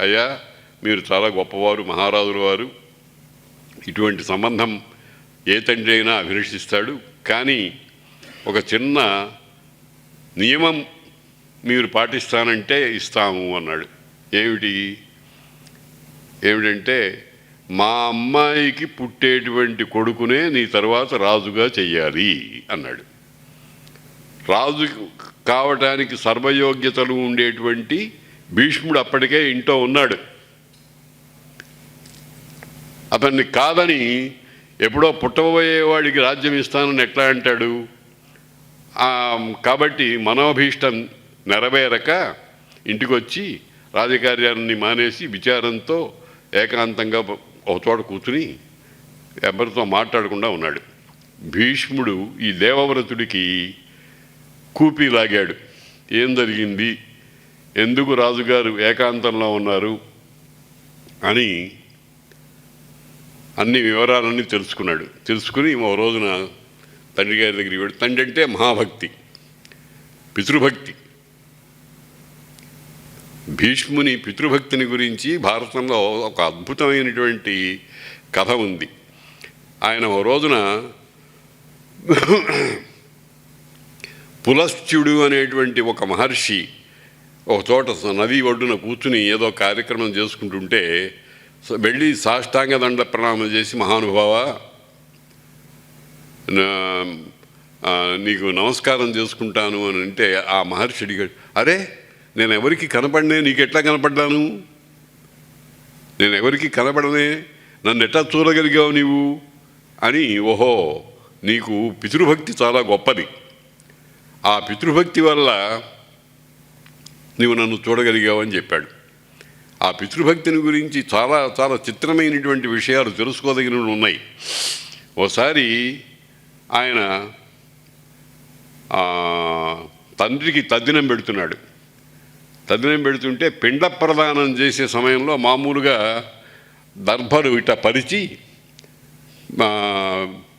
అయ్యా మీరు చాలా గొప్పవారు మహారాజుల వారు. ఇటువంటి సంబంధం ఏ తండ్రి అయినా అభిలషిస్తాడు కానీ ఒక చిన్న నియమం మీరు పాటిస్తానంటే ఇస్తాము అన్నాడు. ఏమిటి? ఏమిటంటే మా అమ్మాయికి పుట్టేటువంటి కొడుకునే నీ తర్వాత రాజుగా చెయ్యాలి అన్నాడు. రాజు కావటానికి సర్వయోగ్యతలు ఉండేటువంటి భీష్ముడు అప్పటికే ఇంట్లో ఉన్నాడు. అతన్ని కాదని ఎప్పుడో పుట్టబోయేవాడికి రాజ్యం ఇస్తానని ఎట్లా అంటాడు? కాబట్టి మనోభీష్టం నెరవేరక ఇంటికి వచ్చి రాజకార్యాన్ని మానేసి విచారంతో ఏకాంతంగా ఒక చోట కూర్చుని ఎవరితో మాట్లాడకుండా ఉన్నాడు. భీష్ముడు ఈ దేవవ్రతుడికి కూపి లాగాడు. ఏం జరిగింది? ఎందుకు రాజుగారు ఏకాంతంలో ఉన్నారు అని అన్ని వివరాలన్నీ తెలుసుకున్నాడు. తెలుసుకుని ఓ రోజున తండ్రి గారి దగ్గరికి వెళ్ళి తండ్రి అంటే మహాభక్తి పితృభక్తి. భీష్ముని పితృభక్తిని గురించి భారతంలో ఒక అద్భుతమైనటువంటి కథ ఉంది. ఆయన ఓ రోజున పులశ్చుడు అనేటువంటి ఒక మహర్షి ఒక చోట నది ఒడ్డున కూర్చుని ఏదో కార్యక్రమం చేసుకుంటుంటే వెళ్ళి సాష్టాంగ దండ ప్రణామం చేసి మహానుభావ నీకు నమస్కారం చేసుకుంటాను అని అంటే ఆ మహర్షి అడిగాడు అరే నేను ఎవరికి కనపడనే? నీకు ఎట్లా కనపడ్డాను? నేను ఎవరికి కనపడనే? నన్ను ఎట్లా చూడగలిగావు నీవు? అని ఓహో నీకు పితృభక్తి చాలా గొప్పది. ఆ పితృభక్తి వల్ల నీవు నన్ను చూడగలిగావని చెప్పాడు. ఆ పితృభక్తిని గురించి చాలా చాలా చిత్రమైనటువంటి విషయాలు తెలుసుకోదగినవి ఉన్నాయి. ఓసారి ఆయన తండ్రికి తద్దినం పెడుతున్నాడు. తద్దినం పెడుతుంటే పిండ ప్రదానం చేసే సమయంలో మామూలుగా దర్భలు ఇట పరిచి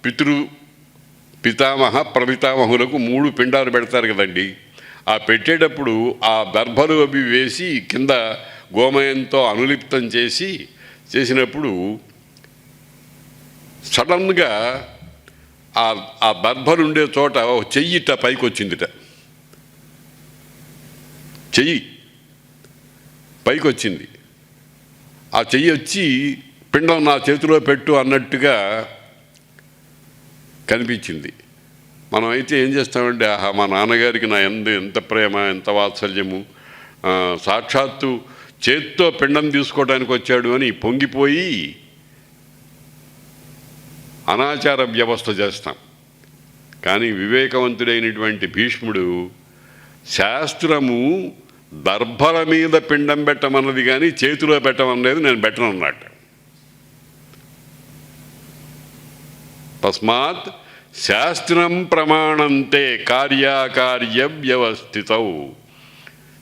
పితృ పితామహ ప్రపితామహులకు మూడు పిండాలు పెడతారు కదండి. ఆ పెట్టేటప్పుడు ఆ దర్భలు అవి వేసి కింద గోమయంతో అనులిప్తం చేసి చేసినప్పుడు సడన్గా ఆ ఆ దర్భలు ఉండే చోట ఒక చెయ్యిట పైకి వచ్చిందిట చెయ్యి పైకి వచ్చింది ఆ చెయ్యి వచ్చి పిండం నా చేతిలో పెట్టు అన్నట్టుగా కనిపించింది. మనం అయితే ఏం చేస్తామంటే ఆహా మా నాన్నగారికి నా ఎంత ఎంత ప్రేమ ఎంత వాత్సల్యము. సాక్షాత్తు చేత్తో పిండం తీసుకోవడానికి వచ్చాడు అని పొంగిపోయి అనాచార వ్యవస్థ చేస్తాం. కానీ వివేకవంతుడైనటువంటి భీష్ముడు శాస్త్రము దర్భల మీద పిండం పెట్టమన్నది కానీ చేతిలో పెట్టమన్నది నేను పెట్టనన్నట్టు తస్మాత్ శాస్త్రం ప్రమాణంతే కార్యాకార్య వ్యవస్థితవు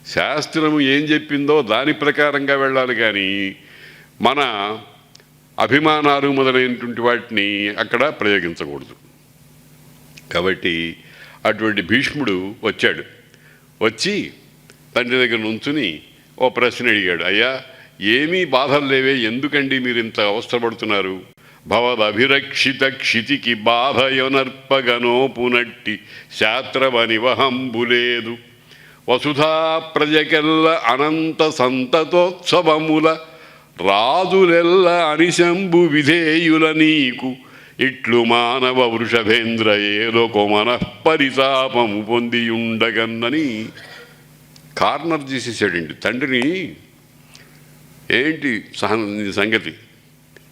శాస్త్రము ఏం చెప్పిందో దాని ప్రకారంగా వెళ్ళాలి కానీ మన అభిమానాలు మొదలైనటువంటి వాటిని అక్కడ ప్రయోగించకూడదు. కాబట్టి అటువంటి భీష్ముడు వచ్చాడు. వచ్చి తండ్రి దగ్గర నుంచుని ఓ ప్రశ్న అడిగాడు. అయ్యా ఏమీ బాధలు లేవే ఎందుకండి మీరు ఇంత అవస్థపడుతున్నారు? భవదభిరక్షిత క్షితికి బాధయనర్పగనో పునట్టి శాత్రవనివహంబులేదు వసుధా ప్రజకెల్ల అనంత సంతతోత్సవముల రాజులెల్ల అనిశంబు విధేయుల నీకు. ఇట్లు మానవ వృషభేంద్ర ఏదొక మనఃపరితాపము పొందియుండగన్నని కార్నర్ చేసేసాడండి తండ్రిని. ఏంటి సహన సంగతి?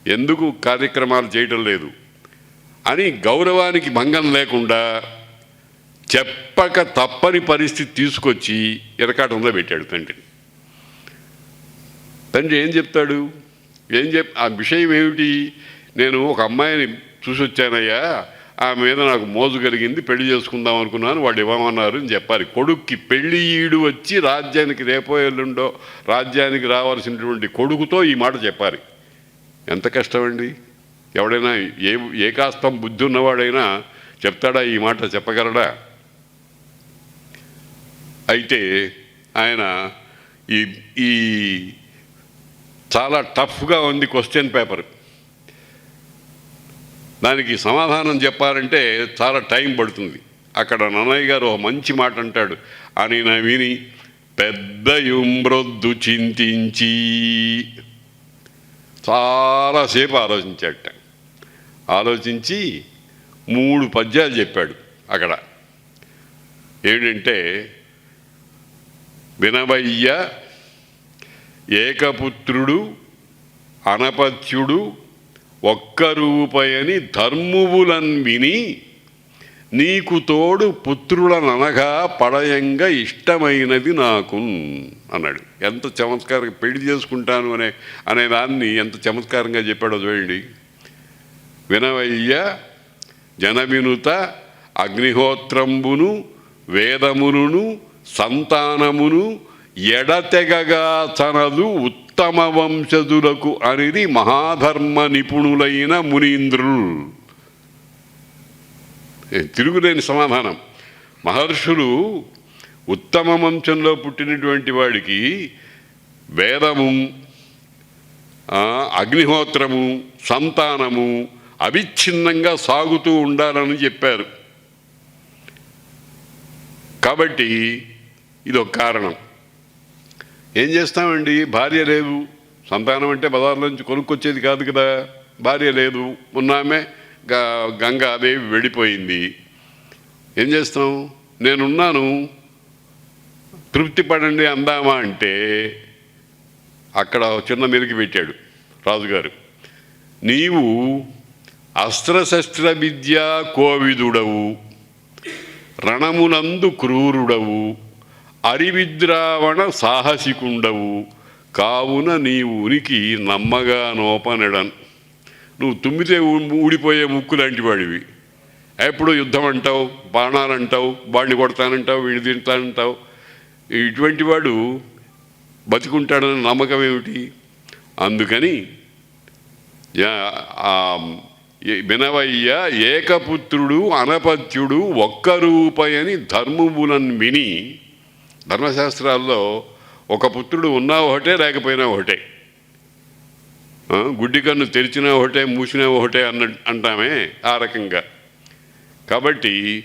ఎందుకు కార్యక్రమాలు చేయటం లేదు? అని గౌరవానికి భంగం లేకుండా చెప్పక తప్పని పరిస్థితి తీసుకొచ్చి ఇరకాటంలో పెట్టాడు తండ్రి. తండ్రి ఏం చెప్తాడు? ఏం చెప్ ఆ విషయం ఏమిటి? నేను ఒక అమ్మాయిని చూసి వచ్చానయ్యా ఆమె మీద నాకు మోజు కలిగింది పెళ్ళి చేసుకుందాం అనుకున్నాను వాళ్ళు ఇవ్వమన్నారు అని చెప్పాలి. కొడుక్కి పెళ్ళి ఈడు వచ్చి రాజ్యానికి రేపో ఎల్లుండో రాజ్యానికి రావాల్సినటువంటి కొడుకుతో ఈ మాట చెప్పాలి. ఎంత కష్టమండి? ఎవడైనా ఏ ఏ కాస్తం బుద్ధి ఉన్నవాడైనా చెప్తాడా ఈ మాట చెప్పగలడా? అయితే ఆయన ఈ ఈ చాలా టఫ్గా ఉంది క్వశ్చన్ పేపర్. దానికి సమాధానం చెప్పాలంటే చాలా టైం పడుతుంది. అక్కడ నన్నయ్య గారు ఒక మంచి మాట అంటాడు. అని నా విని పెద్ద యుమ్రొద్దు చింతించి చాలాసేపు ఆలోచించాడట. ఆలోచించి మూడు పద్యాలు చెప్పాడు అక్కడ. ఏంటంటే వినవయ్య ఏకపుత్రుడు అనపత్యుడు ఒక్క రూపయని ధర్మువులన్ విని నీకు తోడు పుత్రులననగా పడయంగా ఇష్టమైనది నాకు అన్నాడు. ఎంత చమత్కారంగా పెళ్ళి చేసుకుంటాను అనే అనే దాన్ని ఎంత చమత్కారంగా చెప్పాడో చూడండి. వినవయ్య జనవినుత అగ్నిహోత్రంబును వేదమును సంతానమును ఎడతెగగా తనదు ఉత్తమ వంశజులకు అనేది మహాధర్మ నిపుణులైన మునీంద్రులు. తిరుగులేని సమాధానం. మహర్షులు ఉత్తమ వంశంలో పుట్టినటువంటి వాడికి వేదము అగ్నిహోత్రము సంతానము అవిచ్ఛిన్నంగా సాగుతూ ఉండాలని చెప్పారు. కాబట్టి ఇది ఒక కారణం. ఏం చేస్తామండి? భార్య లేదు. సంతానం అంటే బజార్ నుంచి కొనుక్కొచ్చేది కాదు కదా. భార్య లేదు. ఉన్నామే. గంగాదేవి వెళ్ళిపోయింది. ఏం చేస్తాం? నేనున్నాను. తృప్తి పడండి అందామా అంటే అక్కడ చిన్న మెరుగు పెట్టాడు రాజుగారు. నీవు అస్త్రశస్త్ర విద్య కోవిదుడవు. రణమునందు క్రూరుడవు. అరివిద్రావణ సాహసికుండవు. కావున నీ ఉనికి నమ్మగా నోపనెడన్ నువ్వు తుమ్మితే ఊ- ఊడిపోయే ముక్కు లాంటి వాడివి. ఎప్పుడు యుద్ధం అంటావు బాణాలు అంటావు వాడిని కొడతానంటావు వీడి తింటానంటావు. ఇటువంటి వాడు బతికుంటాడని నమ్మకం ఏమిటి? అందుకని వినవయ్య ఏకపుత్రుడు అనపత్యుడు ఒక్క రూపయని ధర్మములను విని ధర్మశాస్త్రాల్లో ఒక పుత్రుడు ఉన్నా ఒకటే లేకపోయినా ఒకటే. గుడ్డి కన్ను తెరిచినా ఒకటే మూసినా ఒకటే అన్న అంటామే ఆ రకంగా. కాబట్టి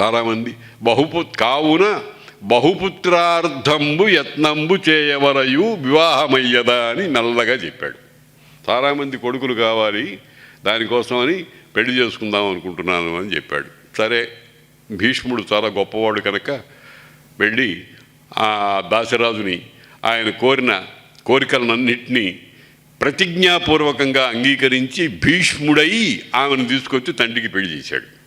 చాలామంది బహుపు కావున బహుపుత్రార్థంబు యత్నంబు చేయవరయు వివాహమయ్యదా అని నల్లగా చెప్పాడు. చాలామంది కొడుకులు కావాలి దానికోసమని పెళ్ళి చేసుకుందాం అనుకుంటున్నాను అని చెప్పాడు. సరే భీష్ముడు చాలా గొప్పవాడు కనుక వెళ్ళి ఆ దాసరాజుని ఆయన కోరిన కోరికలన్నింటినీ ప్రతిజ్ఞాపూర్వకంగా అంగీకరించి భీష్ముడై ఆమెను తీసుకొచ్చి తండ్రికి పెళ్ళి చేశాడు.